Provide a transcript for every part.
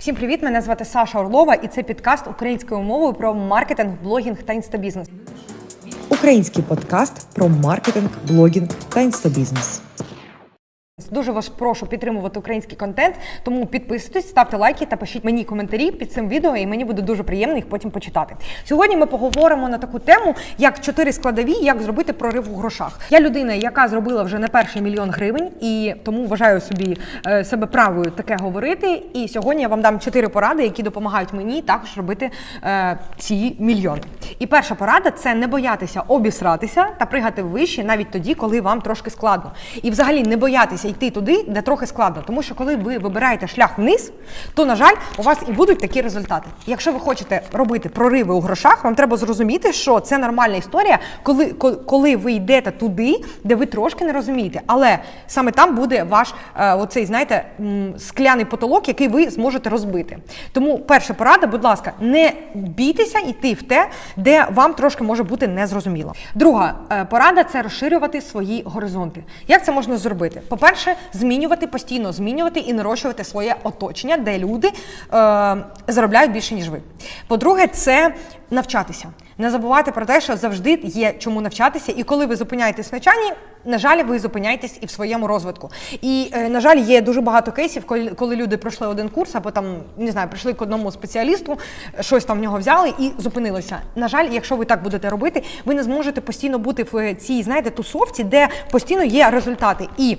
Всім привіт! Мене звати Саша Орлова, і це підкаст українською мовою про маркетинг, блогінг та інстабізнес. Український подкаст про маркетинг, блогінг та інстабізнес. Дуже вас прошу підтримувати український контент, тому підписуйтесь, ставте лайки та пишіть мені коментарі під цим відео, і мені буде дуже приємно їх потім почитати. Сьогодні ми поговоримо на таку тему, як чотири складові, як зробити прорив у грошах. Я людина, яка зробила вже не перший мільйон гривень, і тому вважаю собі е, себе правою таке говорити. І сьогодні я вам дам чотири поради, які допомагають мені також робити е, ці мільйони. І перша порада це не боятися обісратися та пригати вище навіть тоді, коли вам трошки складно. І взагалі не боятися йти туди, де трохи складно. Тому що коли ви вибираєте шлях вниз, то на жаль, у вас і будуть такі результати. Якщо ви хочете робити прориви у грошах, вам треба зрозуміти, що це нормальна історія, коли, коли ви йдете туди, де ви трошки не розумієте. Але саме там буде ваш е, оцей, знаєте, скляний потолок, який ви зможете розбити. Тому перша порада, будь ласка, не бійтеся йти в те, де вам трошки може бути незрозуміло. Друга е, порада це розширювати свої горизонти. Як це можна зробити? По-перше, змінювати постійно змінювати і нарощувати своє оточення, де люди е, заробляють більше ніж ви. По-друге, це навчатися. Не забувайте про те, що завжди є чому навчатися, і коли ви зупиняєтесь в навчанні, на жаль, ви зупиняєтесь і в своєму розвитку. І е, на жаль, є дуже багато кейсів, коли, коли люди пройшли один курс, або там не знаю, прийшли к одному спеціалісту, щось там в нього взяли і зупинилися. На жаль, якщо ви так будете робити, ви не зможете постійно бути в цій, знаєте, тусовці, де постійно є результати. І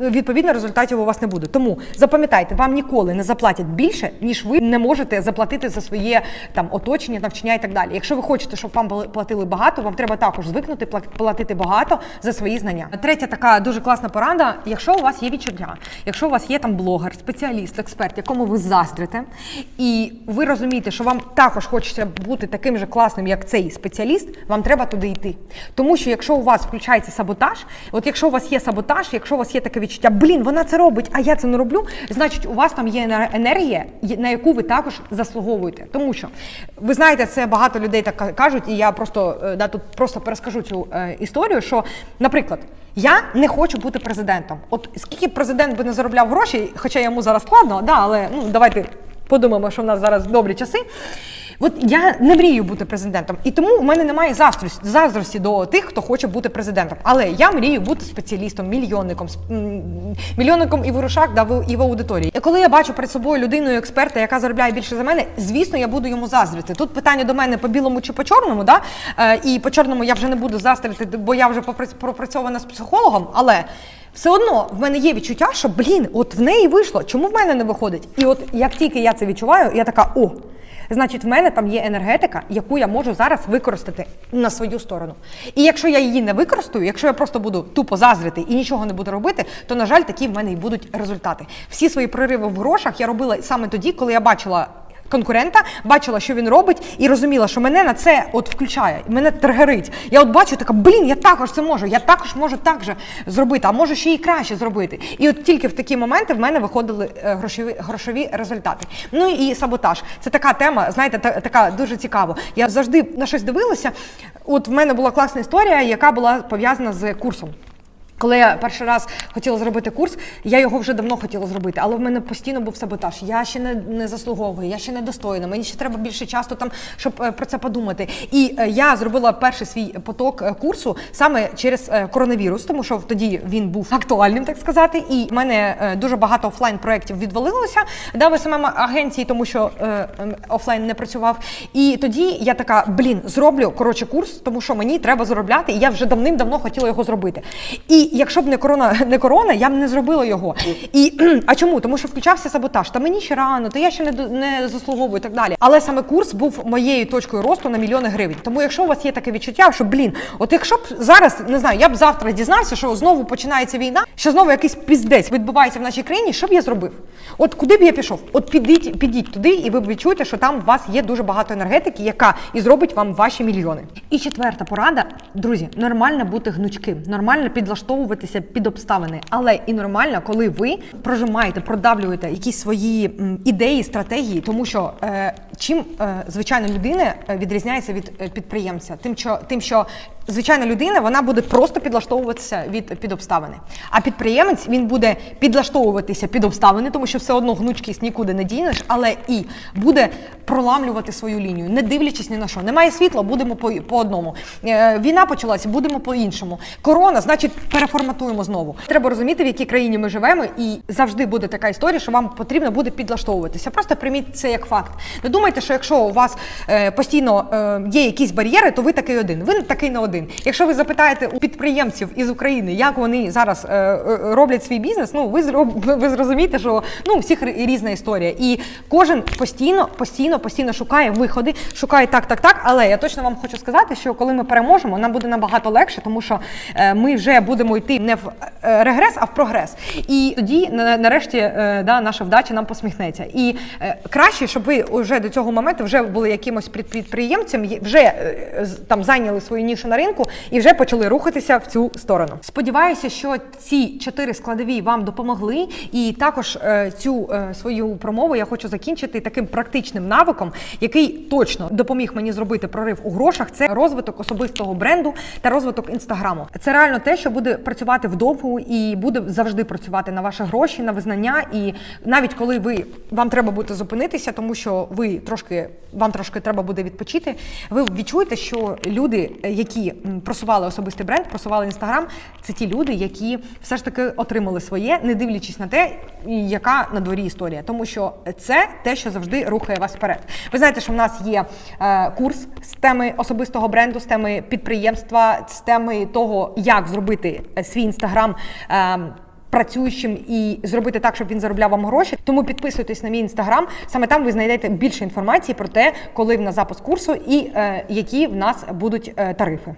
відповідно результатів у вас не буде. Тому запам'ятайте, вам ніколи не заплатять більше, ніж ви не можете заплатити за своє там оточення, навчання і так далі. Якщо ви хочете, щоб вам платили багато, вам треба також звикнути платити багато за свої знання. Третя така дуже класна порада. Якщо у вас є відчуття, якщо у вас є там блогер, спеціаліст, експерт, якому ви заздрите, і ви розумієте, що вам також хочеться бути таким же класним, як цей спеціаліст, вам треба туди йти. Тому що якщо у вас включається саботаж, от якщо у вас є саботаж, якщо у вас є таке відчуття, блін, вона це робить, а я це не роблю, значить у вас там є енергія, на яку ви також заслуговуєте. Тому що ви знаєте, це багато людей так кажуть, і я просто е, да, тут просто перескажу цю е, історію. Що, наприклад, я не хочу бути президентом. От скільки президент би не заробляв гроші, хоча йому зараз складно, да, але ну давайте подумаємо, що в нас зараз добрі часи. От я не мрію бути президентом, і тому у мене немає заздрості, заздрості до тих, хто хоче бути президентом. Але я мрію бути спеціалістом, мільйонником, мільйонником і в грошах, да, і в аудиторії. І коли я бачу перед собою людиною експерта, яка заробляє більше за мене, звісно, я буду йому заздрити. Тут питання до мене по білому чи по чорному, да? Е, і по чорному я вже не буду заздрити, бо я вже попра- пропрацьована з психологом, але. Все одно в мене є відчуття, що блін, от в неї вийшло. Чому в мене не виходить? І от як тільки я це відчуваю, я така: о, значить, в мене там є енергетика, яку я можу зараз використати на свою сторону. І якщо я її не використаю, якщо я просто буду тупо заздрити і нічого не буду робити, то на жаль, такі в мене і будуть результати. Всі свої прориви в грошах я робила саме тоді, коли я бачила. Конкурента бачила, що він робить, і розуміла, що мене на це от включає, мене тригерить. Я от бачу, така блін, я також це можу, я також можу так же зробити, а можу ще й краще зробити. І от тільки в такі моменти в мене виходили е, грошові грошові результати. Ну і саботаж. Це така тема, знаєте, та, така дуже цікава. Я завжди на щось дивилася. От в мене була класна історія, яка була пов'язана з курсом. Коли я перший раз хотіла зробити курс, я його вже давно хотіла зробити, але в мене постійно був саботаж. Я ще не, не заслуговую, я ще не достойна. Мені ще треба більше часу там, щоб е, про це подумати. І е, я зробила перший свій поток е, курсу саме через коронавірус, тому що тоді він був актуальним, так сказати. І в мене дуже багато офлайн проєктів відвалилося да, в СММ агенції, тому що ем, офлайн не працював. І тоді я така, блін, зроблю коротше курс, тому що мені треба заробляти, і я вже давним-давно хотіла його зробити. І якщо б не корона, не корона, я б не зробила його. І а чому? Тому що включався саботаж. Та мені ще рано, та я ще не не заслуговую і так далі. Але саме курс був моєю точкою росту на мільйони гривень. Тому, якщо у вас є таке відчуття, що блін, от якщо б зараз не знаю, я б завтра дізнався, що знову починається війна, що знову якийсь піздець відбувається в нашій країні, що б я зробив? От куди б я пішов? От підіть, підіть туди, і ви б відчуєте, що там у вас є дуже багато енергетики, яка і зробить вам ваші мільйони. І четверта порада, друзі, нормально бути гнучким, нормально підлаштовуватися під обставини, але і нормально, коли ви прожимаєте, продавлюєте якісь свої ідеї, стратегії, тому що е, чим е, звичайна людина е, відрізняється від підприємця, тим, що тим, що звичайна людина вона буде просто підлаштовуватися від під обставини. А підприємець він буде підлаштовуватися під обставини, тому що все одно гнучкість нікуди не дінеш, але і буде проламлювати свою лінію, не дивлячись ні на що. Немає світла, будемо по, по одному. Е, війна почалася, будемо по іншому. Корона, значить, переформатуємо знову. Треба розуміти, в якій країні ми живемо, і завжди буде така історія, що вам потрібно буде підлаштовуватися. Просто прийміть це як факт. Не думайте, що якщо у вас е, постійно е, є якісь бар'єри, то ви такий один. Ви такий не один. Якщо ви запитаєте у підприємців із України, як вони зараз е, е, роблять свій бізнес, ну ви ви зрозумієте, що ну у всіх різна історія, і кожен постійно, постійно, постійно шукає виходи, шукає так, так, так. Але я точно вам хочу сказати, що коли ми переможемо, нам буде набагато легше, тому що е, ми вже будемо йти не в е, регрес, а в прогрес. І тоді нарешті е, да, наша вдача нам посміхнеться. І е, краще, щоб ви вже до цього моменту вже були якимось під- підприємцем, вже е, там зайняли свою нішу на ринку і вже почали рухатися в цю сторону. Сподіваюся, що ці чотири складові вам допомогли, і також е, цю е, свою промову я хочу закінчити таким практичним навиком, який точно допоміг мені зробити прорив у грошах. Це розвиток особистого бренду та розвиток інстаграму. Це реально те, що буде працювати вдовгу і буде завжди працювати на ваші гроші, на визнання. І навіть коли ви вам треба буде зупинитися, тому що ви трошки вам трошки треба буде відпочити. Ви відчуєте, що люди, е, просували особистий бренд, просували інстаграм, це ті люди, які все ж таки отримали своє, не дивлячись на те, яка на дворі історія, тому що це те, що завжди рухає вас вперед. Ви знаєте, що в нас є е, курс з теми особистого бренду, з теми підприємства, з теми того, як зробити е, свій інстаграм. Працюючим і зробити так, щоб він заробляв вам гроші. Тому підписуйтесь на мій інстаграм. Саме там ви знайдете більше інформації про те, коли в нас запуск курсу і е, які в нас будуть е, тарифи.